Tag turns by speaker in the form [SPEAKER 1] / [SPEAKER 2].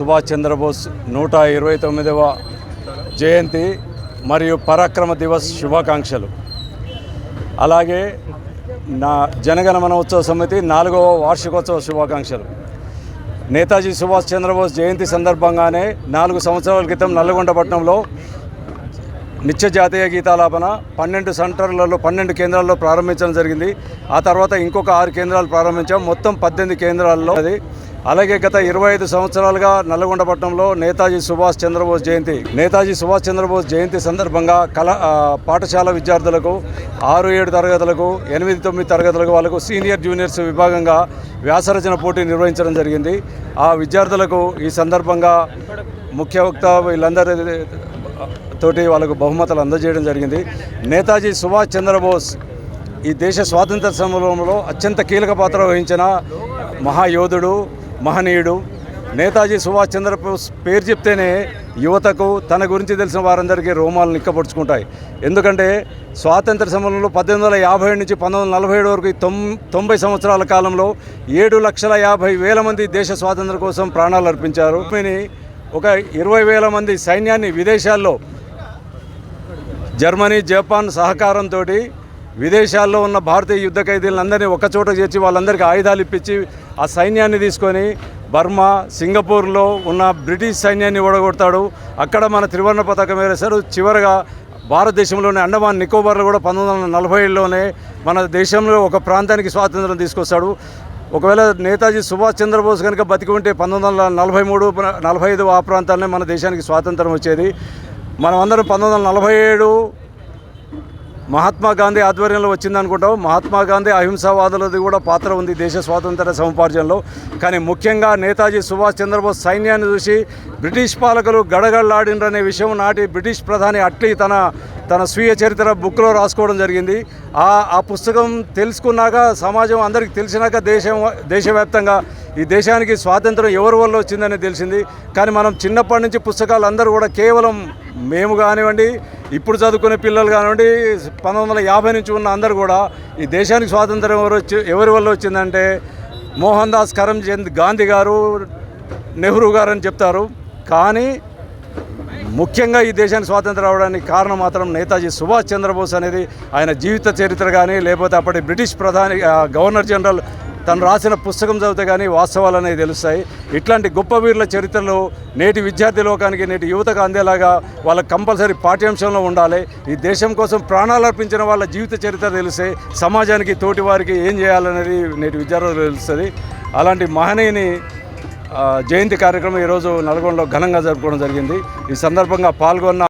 [SPEAKER 1] సుభాష్ చంద్రబోస్ నూట ఇరవై తొమ్మిదవ జయంతి మరియు పరాక్రమ దివస్ శుభాకాంక్షలు. అలాగే నా జనగణమన ఉత్సవ సమితి నాలుగవ వార్షికోత్సవ శుభాకాంక్షలు. నేతాజీ సుభాష్ చంద్రబోస్ జయంతి సందర్భంగానే నాలుగు సంవత్సరాల క్రితం నల్గొండ పట్టణంలో నిత్య జాతీయ గీతాలాపన పన్నెండు సెంటర్లలో పన్నెండు కేంద్రాల్లో ప్రారంభించడం జరిగింది. ఆ తర్వాత ఇంకొక ఆరు కేంద్రాలు ప్రారంభించాం. మొత్తం పద్దెనిమిది కేంద్రాల్లో అది అలాగే గత ఇరవై ఐదు సంవత్సరాలుగా నల్గొండ పట్టణంలో నేతాజీ సుభాష్ చంద్రబోస్ జయంతి. నేతాజీ సుభాష్ చంద్రబోస్ జయంతి సందర్భంగా కళ పాఠశాల విద్యార్థులకు ఆరు ఏడు తరగతులకు ఎనిమిది తొమ్మిది తరగతులకు వాళ్ళకు సీనియర్ జూనియర్స్ విభాగంగా వ్యాసరచన పోటీ నిర్వహించడం జరిగింది. ఆ విద్యార్థులకు ఈ సందర్భంగా ముఖ్య వక్త వీళ్ళందరి తోటి వాళ్ళకు బహుమతులు అందజేయడం జరిగింది. నేతాజీ సుభాష్ చంద్రబోస్ ఈ దేశ స్వాతంత్ర సమరంలో అత్యంత కీలక పాత్ర వహించిన మహాయోధుడు మహనీయుడు నేతాజీ సుభాష్ చంద్రబోస్ పేరు చెప్తేనే యువతకు తన గురించి తెలిసిన వారందరికీ రోమాలు నిక్కపరుచుకుంటాయి ఎందుకంటే స్వాతంత్ర సమరంలో పద్దెనిమిది వందల యాభై ఏడు నుంచి పంతొమ్మిది వందల నలభై ఏడు వరకు తొం తొంభై సంవత్సరాల కాలంలో ఏడు లక్షల యాభై వేల మంది దేశ స్వాతంత్రం కోసం ప్రాణాలు అర్పించారు. ఒక ఇరవై వేల మంది సైన్యాన్ని విదేశాల్లో జర్మనీ జపాన్ సహకారంతో విదేశాల్లో ఉన్న భారతీయ యుద్ధ ఖైదీలందరినీ ఒకచోట చేర్చి వాళ్ళందరికీ ఆయుధాలు ఇప్పించి ఆ సైన్యాన్ని తీసుకొని బర్మా సింగపూర్లో ఉన్న బ్రిటిష్ సైన్యాన్ని ఓడగొడతాడు. అక్కడ మన త్రివర్ణ పతాకం వేరేశారు. చివరగా భారతదేశంలోని అండమాన్ నికోబార్లో కూడా పంతొమ్మిది వందల నలభై ఏడులోనే మన దేశంలో ఒక ప్రాంతానికి స్వాతంత్రం తీసుకొస్తాడు. ఒకవేళ నేతాజీ సుభాష్ చంద్రబోస్ కనుక బతికి ఉంటే పంతొమ్మిది వందల నలభై మూడు నలభై ఐదు ఆ ప్రాంతాలనే మన దేశానికి స్వాతంత్రం వచ్చేది. మనం అందరం పంతొమ్మిది వందల నలభై ఏడు మహాత్మా గాంధీ ఆధ్వర్యంలో వచ్చింది అనుకుంటాం మహాత్మా గాంధీ అహింసావాదులది కూడా పాత్ర ఉంది దేశ స్వాతంత్ర సముపార్జనలో. కానీ ముఖ్యంగా నేతాజీ సుభాష్ చంద్రబోస్ సైన్యాన్ని చూసి బ్రిటిష్ పాలకులు గడగడలాడినరనే విషయం నాటి బ్రిటిష్ ప్రధాని అట్లీ తన తన స్వీయ చరిత్ర బుక్లో రాసుకోవడం జరిగింది. ఆ ఆ పుస్తకం తెలుసుకున్నాక సమాజం అందరికీ తెలిసినాక దేశం దేశవ్యాప్తంగా ఈ దేశానికి స్వాతంత్రం ఎవరి వల్ల వచ్చిందని తెలిసింది. కానీ మనం చిన్నప్పటి నుంచి పుస్తకాలు అందరూ కూడా కేవలం మేము కానివ్వండి ఇప్పుడు చదువుకునే పిల్లలు కానివ్వండి పంతొమ్మిది వందల యాభై నుంచి ఉన్న అందరు కూడా ఈ దేశానికి స్వాతంత్రం ఎవరు వచ్చి ఎవరి వల్ల వచ్చిందంటే మోహన్ దాస్ కరమ్చంద్ గాంధీ గారు నెహ్రూ గారు అని చెప్తారు. కానీ ముఖ్యంగా ఈ దేశానికి స్వాతంత్రం రావడానికి కారణం మాత్రం నేతాజీ సుభాష్ చంద్రబోస్ అనేది ఆయన జీవిత చరిత్ర కానీ లేకపోతే అప్పటి బ్రిటిష్ ప్రధాని గవర్నర్ జనరల్ తను రాసిన పుస్తకం చదివితే కానీ వాస్తవాలు అనేవి తెలుస్తాయి. ఇట్లాంటి గొప్ప వీరుల చరిత్రలు నేటి విద్యార్థి లోకానికి నేటి యువతకు అందేలాగా వాళ్ళ కంపల్సరీ పాఠ్యాంశంలో ఉండాలి. ఈ దేశం కోసం ప్రాణాలు అర్పించిన వాళ్ళ జీవిత చరిత్ర తెలిస్తే సమాజానికి తోటి వారికి ఏం చేయాలనేది నేటి విద్యార్థులు తెలుస్తుంది. అలాంటి మహనీయుని జయంతి కార్యక్రమం ఈరోజు నల్గొండలో ఘనంగా జరుపుకోవడం జరిగింది. ఈ సందర్భంగా పాల్గొన్న